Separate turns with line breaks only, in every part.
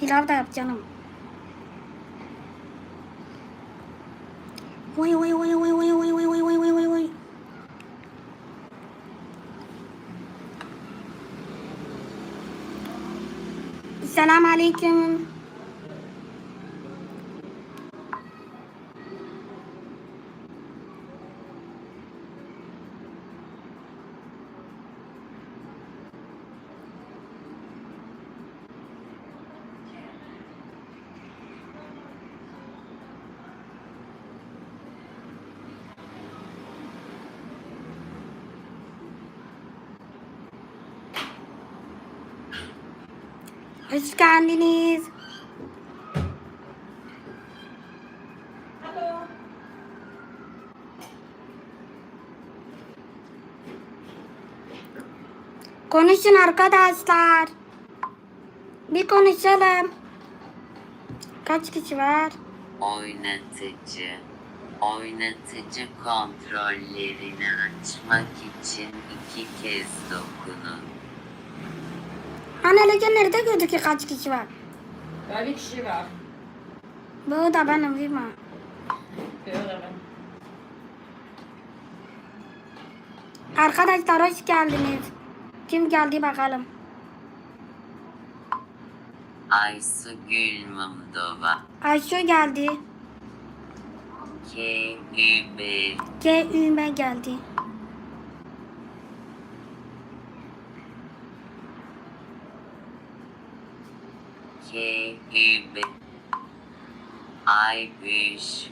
Pilav da yap canım. Oy oy oy oy oy oy oy oy oy oy oy. Selam aleyküm. Hoş geldiniz. Konuşun arkadaşlar. Bir konuşalım. Kaç kişi var?
Oynatıcı. Oynatıcı kontrollerini açmak için iki kez dokunun.
Hani nerede gözüküyor kaç kişi var?
Daha bir kişi var.
Bu da benim değil mi?
Görürüm.
Arkadaşlar hoş geldiniz. Kim geldi bakalım.
Aysu Gül Mumdova.
Ayşe geldi.
K Ü B
G Üme geldi.
K Ü B Eş.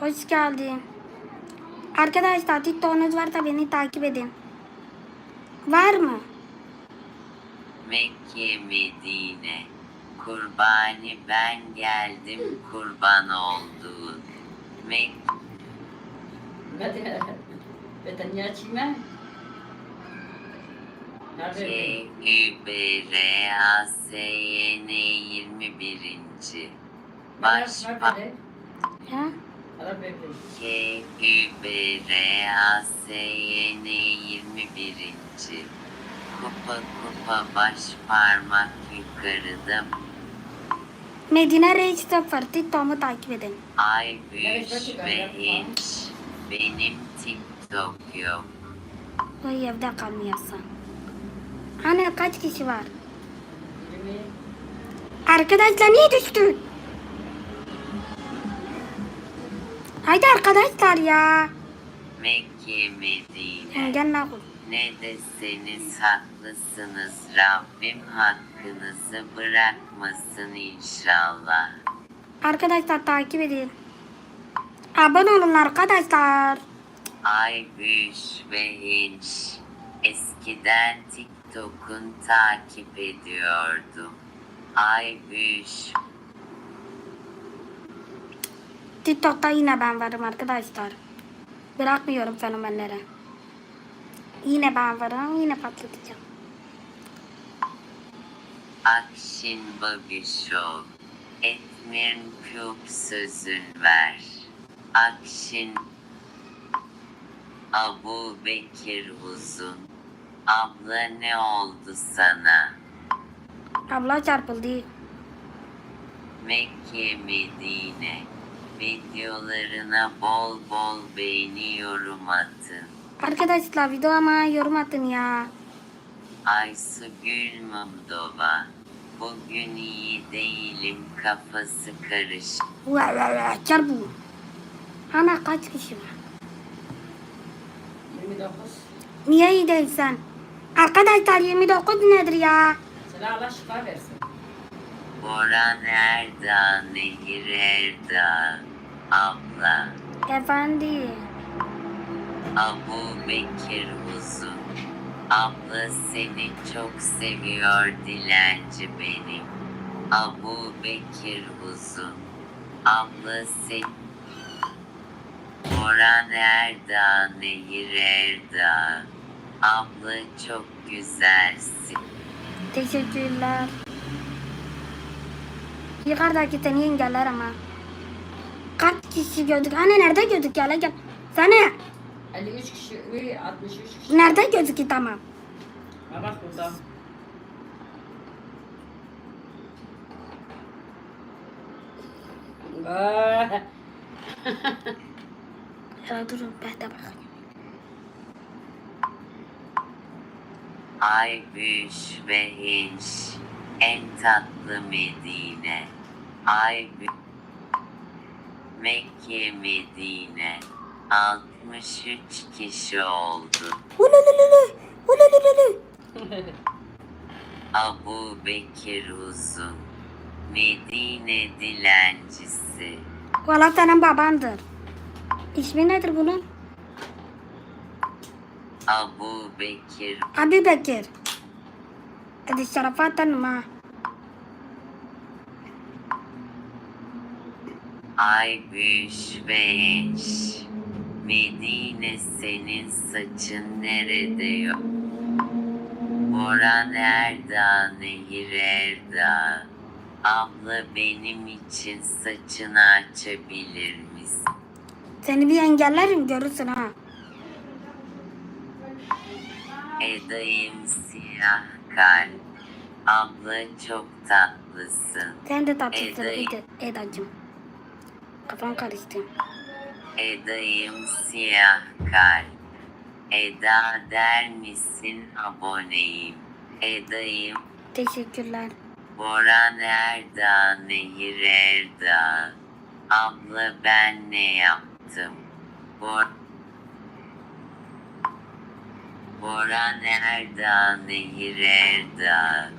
Hoş geldin. Arkadaşlar TikTok'unuz varsa beni takip edin. Var mı?
Mekke Medine. Kurbani ben geldim kurban olduğun. Mek
niye açayım ben?
K
Nerede?
Ü B R A S Y N 21. Başba
Nerede?
Ha?
Ara bebe.
K Ü B R A S Y N 21. Kupa kupa baş parmak yukarıda
Medine Reis 0 TikTok'umu takip edin.
Ay büyüş ve hiç benim TikTok yok.
O evde kalmayasın. Hani kaç kişi var? Arkadaşlar niye düştü? Haydi arkadaşlar ya.
Mekke Medine.
Gel lan.
Ne deseniz haklısınız. Rabbim hakkınızı bırakmasın inşallah.
Arkadaşlar takip edin. Abone olun arkadaşlar.
Ay büyüş ve hiç. Eskiden TikTok'un takip ediyordum. Ay büyüş
TikTok'ta yine ben varım arkadaşlar. Bırakmıyorum fenomenlere. Yine ben varım, yine patlatacağım.
Akşin Babişov. Etmirn Küp sözün ver. Akşin Abu Bekir Uzun. Abla ne oldu sana?
Abla çarpıldı.
Mekke Medine. Videolarına bol bol beğeni yorum atın.
Arkadaşlar videoma yorum atın ya.
Aysu Gül Mumdova. Bugün iyi değilim kafası karış.
Vay vay vay çarpı. Ana kaç kişi var?
Yirmi dokuz.
Niye iyi değilsen? Arkadaşlar 29 nedir ya?
Sana Allah şifa versin.
Boran Erdağ, Nehir Erdağ. Abla.
Efendi.
Abu Bekir Uzun. Abla seni çok seviyor dilenci benim. Abu Bekir Uzun. Abla seni... Boran Erdağ, Nehir Erdağ. Abla çok güzelsin.
Teşekkürler. Yukarıdaki seni engeller ama kaç kişi gördük? Anne nerede gördük ya? Gel. Sana.
53 kişi, ıı, 63 kişi.
Nerede gördük ki tamam?
Ha bak burada.
ya durun ben de bakayım.
Ay büyüş ve inş, en tatlı Medine. Ay büyüş. Mekke Medine. 63 kişi oldu.
Ulalala. Ulalala.
Abu Bekir Uzun. Medine dilencisi.
Valla senin babandır. İsmi nedir bunun?
Abu Bekir
Abi Bekir. Hadi şarafat tanıma.
Ay büş ve enş. Medine senin saçın nerede yok? Boran Erdağ, Nehir Erdağ. Abla benim için saçını açabilir misin?
Seni bir engellerim görürsün ha.
Edayım siyah kalp. Abla çok tatlısın.
Sen de tatlısın
Eda,
Eda'cığım. Kafam karıştı.
Edayım siyah kalp. Eda der misin aboneyim? Edayım
Teşekkürler.
Boran Erdağ, Nehir Erdağ. Abla ben ne yaptım? Bor Boran Erdağ, Nehir Erdağ.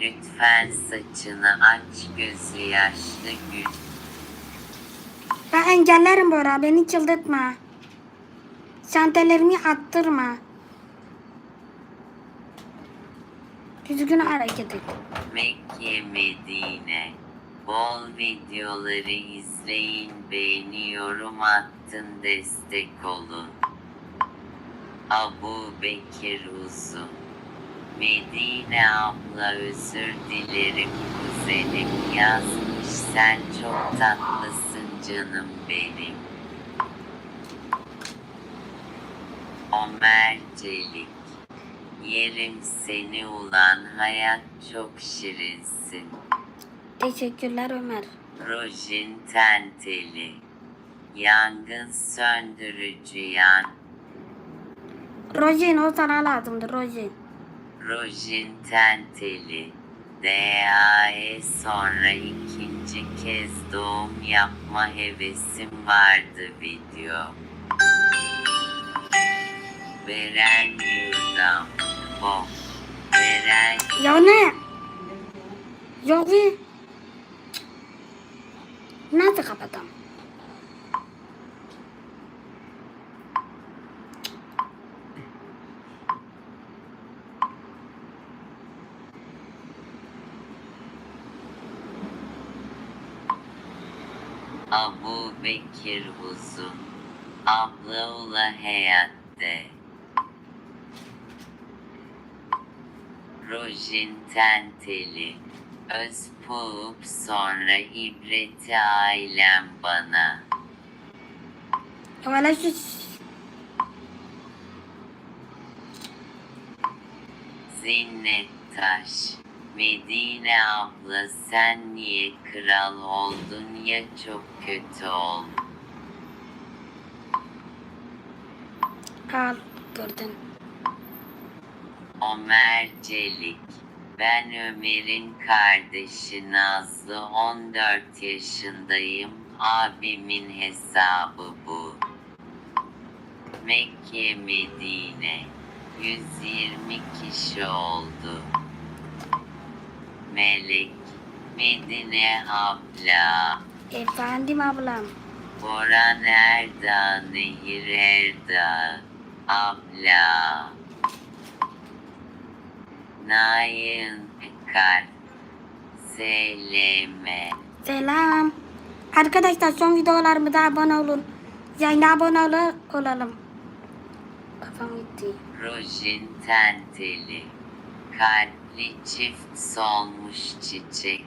Lütfen saçını aç gözü yaşlı gül.
Engellerim Bora. Beni çıldırtma. Şantelerimi attırma. Düzgün hareket et.
Mekke, Medine. Bol videoları izleyin, beğeni, yorum attın, destek olun. Abu Bekir Uzun. Medine abla özür dilerim kuzenim yazmış sen çok tatlısın canım benim. Ömer Çelik. Yerim seni ulan hayat çok şirinsin.
Teşekkürler Ömer.
Rojin Tenteli. Yangın söndürücü yan.
Rojin o sana lazımdı Rojin.
Rojin Tenteli. DAE sonra ikinci kez doğum yapma hevesim vardı video. Beren Yurdam. Bom. Beren
Ya ne? Yok bir. Nasıl kapatam?
Abu Bekir Uzun. Abla ula hayatte. Rojin Tenteli. Özpuğup sonra ibreti ailem bana.
Valla şu
Zinnet Taş. Medine abla sen niye kral oldun ya çok kötü oldun.
al gördün.
Ömer Çelik. Ben Ömer'in kardeşi Nazlı 14 yaşındayım. Abimin hesabı bu. Mekke Medine. 120 kişi oldu. Melek. Medine abla.
Efendim ablam.
Boran Erdağ, Nehir Erdağ, abla. Nayin Pekar, Seleme.
Selam. Arkadaşlar son videolarımıza abone olun. Yayına abone ol olalım. Kafam gitti.
Rojin Tenteli, kalpli çift solmuş çiçek.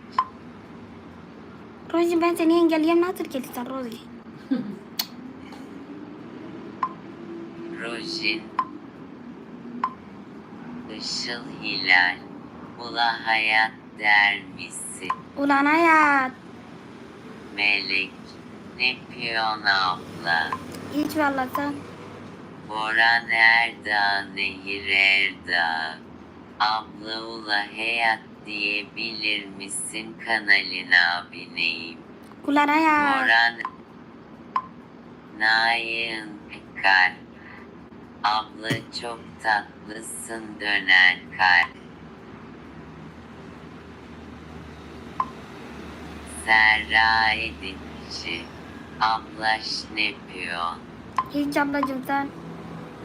Rozi ben seni engelleyeyim nasıl gelirsen Rozi?
Rojin, Işıl Hilal, Ula hayat der misin?
Ulan hayat.
Melek. Ne piyon abla.
Hiç valla sen.
Boran Erdağ, Nehir Erdağ. Abla ula hayat diyebilir misin kanalına abineyim.
Kullara ya.
Boran Nayin Pekar. Abla çok tatlısın dönen kalp. Serra Edipçi. Ablaş ne piyon.
Hiç ablacım sen.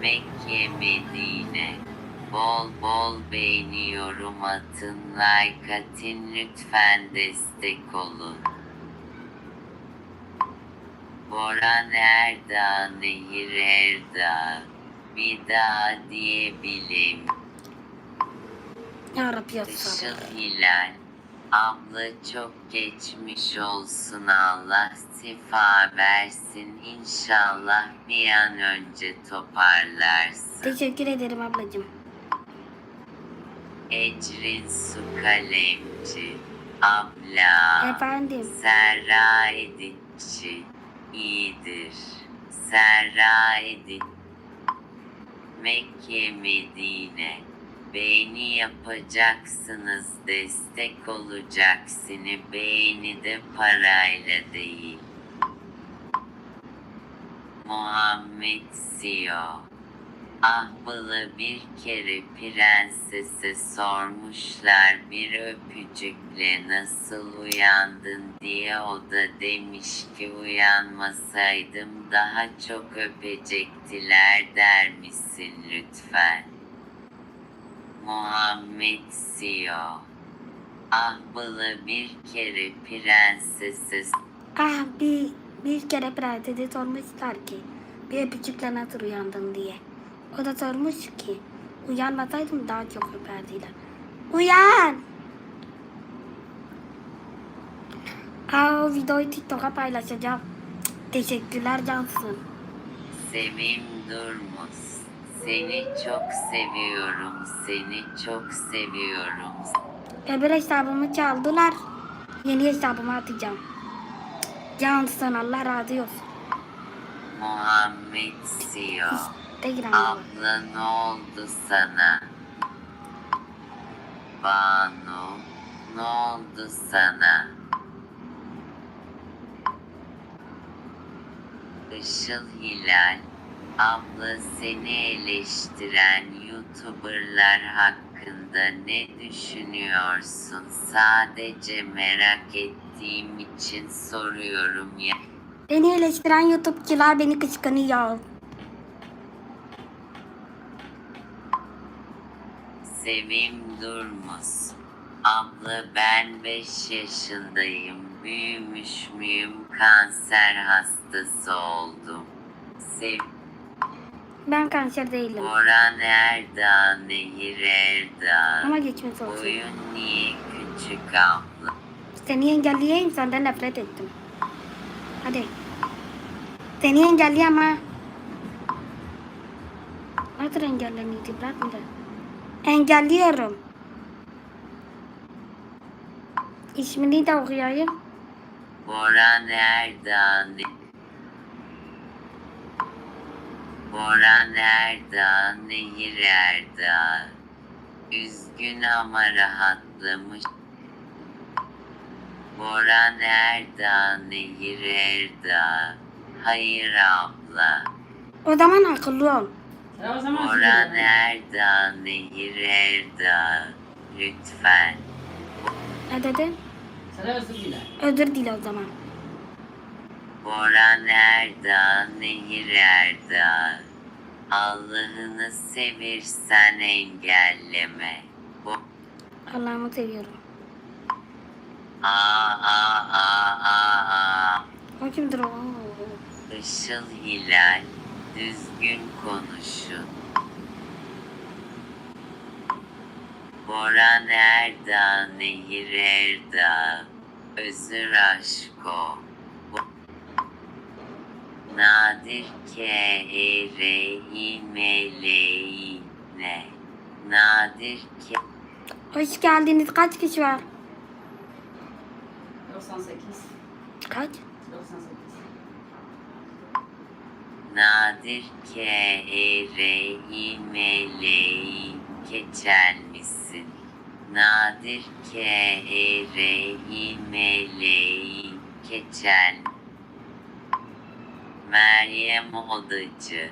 Mekke Medine. Bol bol beğeni yorum atın like atın lütfen destek olun. Boran Erdağ Nehir Erdağ bir daha diyebileyim.
Ya Rabbi
Işıl. Hilal Abla çok geçmiş olsun Allah şifa versin inşallah bir an önce toparlarsın.
Teşekkür ederim ablacım.
Ecrin Su Kalemci Abla
Efendim.
Serra Edipçi iyidir. Serra Edip Mekke Medine Beğeni yapacaksınız, destek olacaksınız. Beğeni de parayla değil. Muhammed Sio Ahbalı bir kere prensese sormuşlar bir öpücükle nasıl uyandın diye o da demiş ki uyanmasaydım daha çok öpecektiler der misin lütfen? Muhammed Sio Ahbalı bir kere prensese
Ah bir, bir kere prensese sormuşlar ki bir öpücükle nasıl uyandın diye. O da sormuş ki uyanmasaydım daha çok öperdiler. Uyan! Aa, o videoyu TikTok'a paylaşacağım. Teşekkürler Cansın.
Sevim Durmaz. Seni çok seviyorum, seni çok seviyorum.
Öbür hesabımı çaldılar. Yeni hesabıma atacağım. Cansın Allah razı olsun.
Muhammed Sio.
Instagram'da var.
Abla ne oldu sana? Banu, ne oldu sana? Işıl Hilal, abla seni eleştiren YouTuber'lar hakkında ne düşünüyorsun? Sadece merak ettiğim için soruyorum ya.
Beni eleştiren YouTube'cular beni kıskanıyor.
Sevim Durmaz. Abla ben 5 yaşındayım. Büyümüş müyüm? Kanser hastası oldum. Sev
Ben kanser değilim.
Boran Erdağ, Nehir Erdağ.
Ama geçmiş olsun.
Oyun niye küçük abla?
Seni engelleyeyim senden nefret ettim. Hadi. Seni engelleyeyim ha. Nasıl engellemeydi bırak bir de. Engelliyorum. İsmini de okuyayım.
Boran Erdağ, Ne- Boran Erdağ, Nehir Erdağ. Üzgün ama rahatlamış. Boran Erdağ, Nehir Erdağ. Hayır abla.
O zaman akıllı ol.
Sen o zaman
Boran
söyle.
Erdağ, Nehir Erdağ. Lütfen.
Ne dedin?
Sana özür diler.
Özür dile o zaman.
Boran Erdağ, Nehir Erdağ. Allah'ını seversen engelleme. Bu
Allah'ımı seviyorum.
Aa aa aa aa aa.
O kimdir o?
Işıl Hilal, düzgün konuşun. Boran Erdağ, Nehir Erdağ, Özür Aşko. Nadir K E R İ M L İ N. Nadir K
Hoş geldiniz. Kaç kişi var?
98.
Kaç?
98.
Nadir K E R I M L I geçer misin? Nadir K E R I M L I geçer Meryem Odacı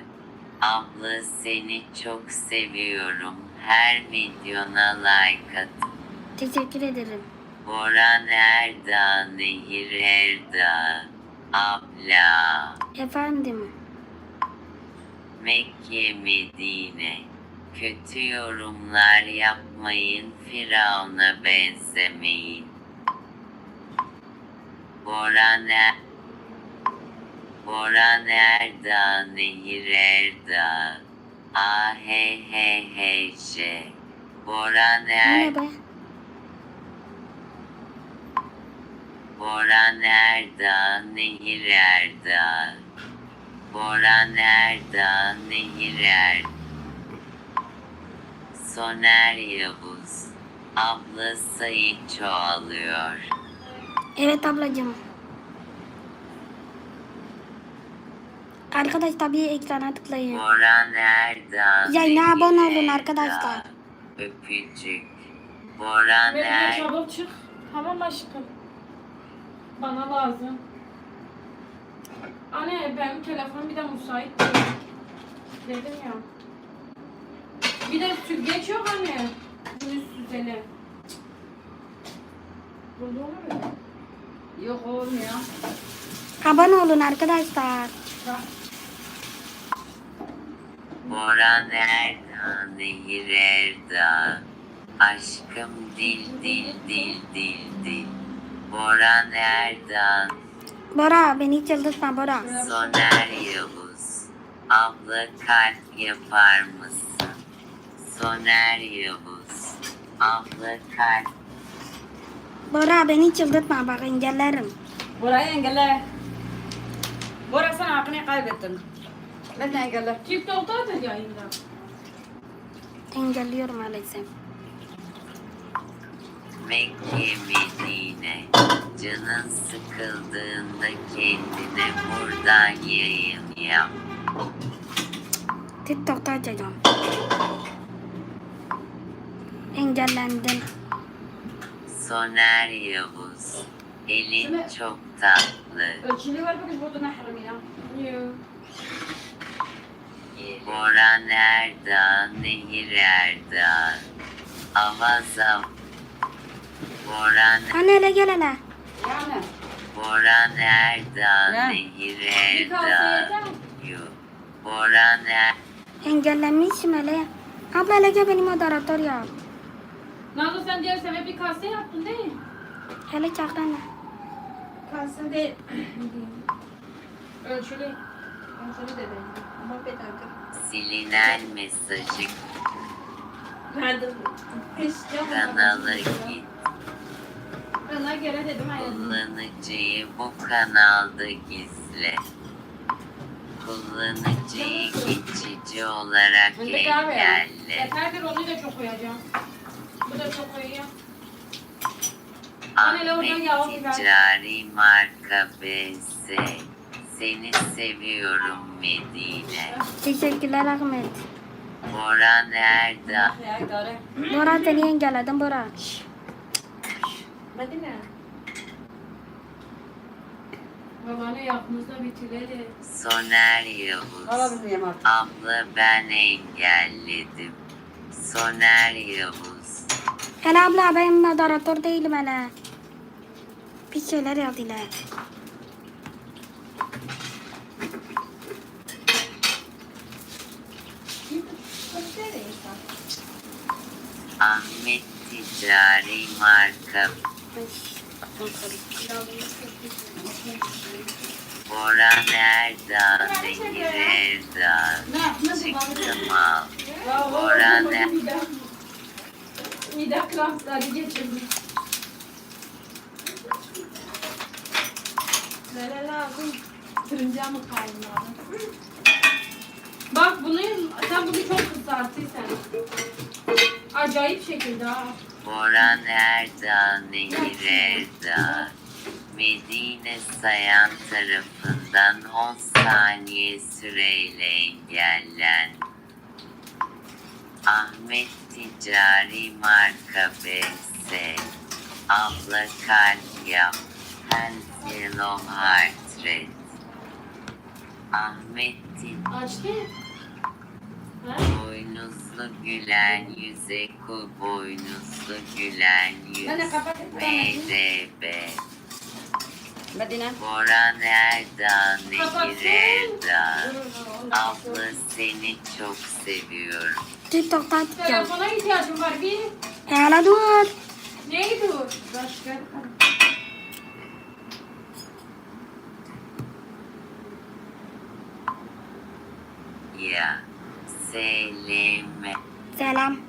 Abla seni çok seviyorum. Her videona like at.
Teşekkür ederim.
Boran Erdağ, Nehir Erdağ. Abla.
Efendim.
Mekke, Medine. Kötü yorumlar yapmayın, Firavun'a benzemeyin. Boran er Boran Erdağ, Nehir Erdağ. A he he he j. Boran er
be?
Boran Erdağ, Nehir Erdağ. Boran Erdağ, Nehir Er. Soner Yavuz. Abla sayı çoğalıyor.
Evet ablacığım. Arkadaşlar bir ekrana tıklayın.
Boran Erdağ,
Yayına
Nehir
abone olun
Erdağ.
arkadaşlar.
Öpücük. Boran Er...
çık. Tamam aşkım. Bana lazım. Anne benim telefonum bir de müsait değil. Dedim ya. Bir de süzgeç yok anne. Bunu süzeli. Burada olur mu? Yok olmuyor.
Abone olun arkadaşlar.
Bak.
Boran Erdağ, Nehir Erdağ. Aşkım dil dil dil dil dil. Boran Erdağ,
Bora beni hiç yıldızma Bora.
Soner Yavuz. Abla kalp yapar mısın? Soner Yavuz. Abla kalp.
Bora beni hiç yıldızma bak engellerim.
Burayı engelle. Bora sen aklını kaybettin. Ben de engelle.
TikTok'ta da yayında.
Engelliyorum maalesef.
Mekke Medine. Canın sıkıldığında kendine buradan yayın yap.
TikTok'ta açacağım. Engellendim.
Soner Yavuz. Elin çok tatlı.
Ölçülü var bakış burada nahrum ya.
Yok.
Boran Erdağ, Nehir Erdağ. Avaza. Boran,
Anne hele gel hele.
Yani.
Boran Erdağ,
Ne?
Nehir. Yok. Boran Er...
Engellenmişim hele. Abla hele gel benim moderatör ya.
Nazlı sen diğer sefer bir kase yaptın değil mi?
Hele çakrana.
Kalsın değil.
Ölçülü. Ölçülü de değil.
Ama bir dakika.
Silinen mesajı
yok.
kanala git.
Bana göre dedim aynen.
Kullanıcıyı bu kanalda gizle. Kullanıcıyı geçici olarak
Fındık abi.
engelle.
Yeterdir onu da çok koyacağım. Bu da çok koyuyor. Anne, oradan yağ
Ahmet. Ticari Marka BS. Seni seviyorum Medine.
Teşekkürler Ahmet.
Boran.
Ya idare.
Bora seni engelledim Bora.
Hadi ne?
Babanı yapımızda bitirelim.
Soner Yavuz.
Alabildim artık.
Abla ben engelledim. Soner Yavuz.
Hele abla ben moderatör değilim hele. Bir şeyler yaz ile.
Ahmet Ticari Marka Boran Erdağ.
Ne? Nasıl
Çıktım al. Ne?
midem. Midem krampları geçirdi. Nere lazım? Sırıncağı mı kaynadı? Bak bunu sen bunu çok kısaltıysan. Acayip şekilde ha.
Boran Erdağ, Nehir Erdağ. Medine Sayan tarafından 10 saniye süreyle engellen. Ahmet Ticari Marka BS Abla kalp yap Yellow Heart Red Ahmet Ticari
Açtı. Ha?
Boynuzlu gülen yüze ku boynuzlu gülen yüz MDB
Medine.
Boran Erdağ Nehir
onu
Abla seni çok seviyorum
TikTok'ta atacağım.
Telefona ihtiyacım var bir.
Hele dur.
Neydi dur? Başka.
Ya Seleme
Selam.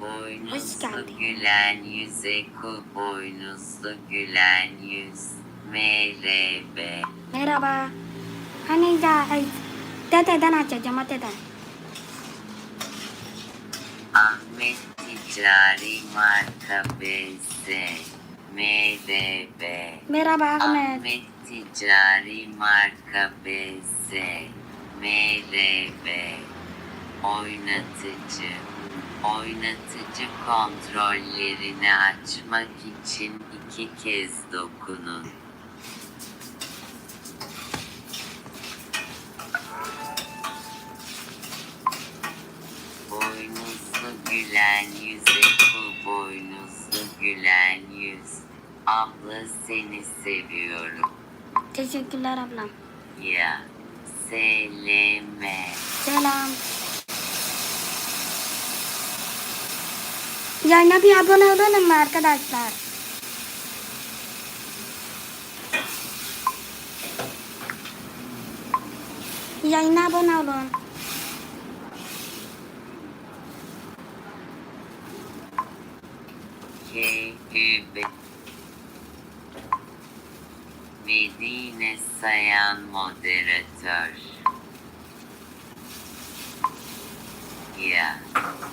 Boynuzlu gülen yüze ku boynuzlu gülen yüz MRB
Merhaba. Hani ya dededen açacağım dededen.
Ahmet Ticari Marka BS MRB
Merhaba Ahmet.
Ahmet Ticari Marka BS MRB Oynatıcı Oynatıcı kontrollerini açmak için iki kez dokunun. Boynuzlu gülen yüze ku boynuzlu gülen yüz. Abla seni seviyorum.
Teşekkürler ablam.
Ya seleme.
Selam. Yayına bir abone olalım mı arkadaşlar? Yayına abone olun.
Medine Sayan moderatör. Ya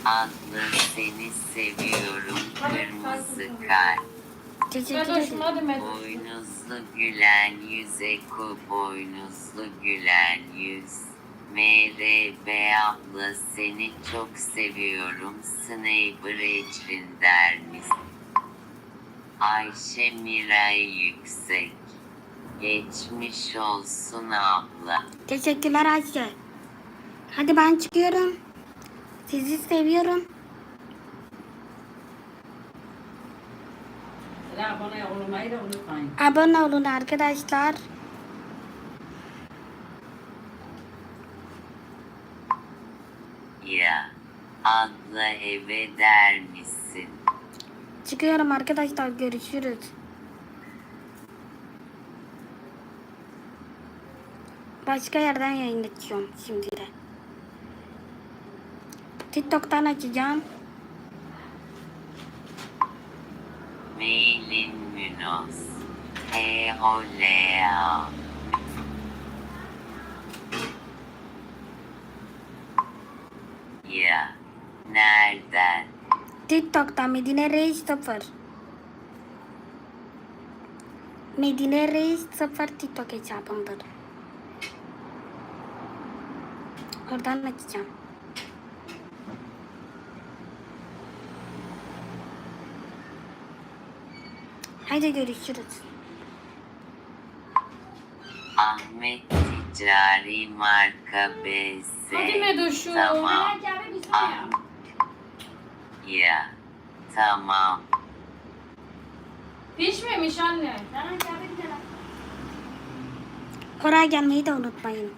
adlı seni seviyorum kırmızı kalp. Boynuzlu gülen yüze ku boynuzlu gülen yüz. MRB abla seni çok seviyorum. Sniper Ecrin der misin? Ayşe Miray Yüksek. Geçmiş olsun abla.
Teşekkürler Ayşe. Hadi ben çıkıyorum. Sizi seviyorum.
Abone olmayı da unutmayın.
Abone olun arkadaşlar.
Ya abla eve der misin?
Çıkıyorum arkadaşlar. Görüşürüz. Başka yerden yayın açıyorum şimdi de. TikTok'tan açacağım.
Mailin Münoz. T-O-L-A. Ya. Nereden?
TikTok'ta Medine Reis 0. Medine Reis 0 TikTok hesabımdır. Oradan açacağım. Haydi görüşürüz.
Ahmet Ticari Marka BS.
Hadi Medoş'um.
Tamam. Ah.
ya.
Ya. Tamam.
Pişmemiş anne.
Oraya gelmeyi de unutmayın.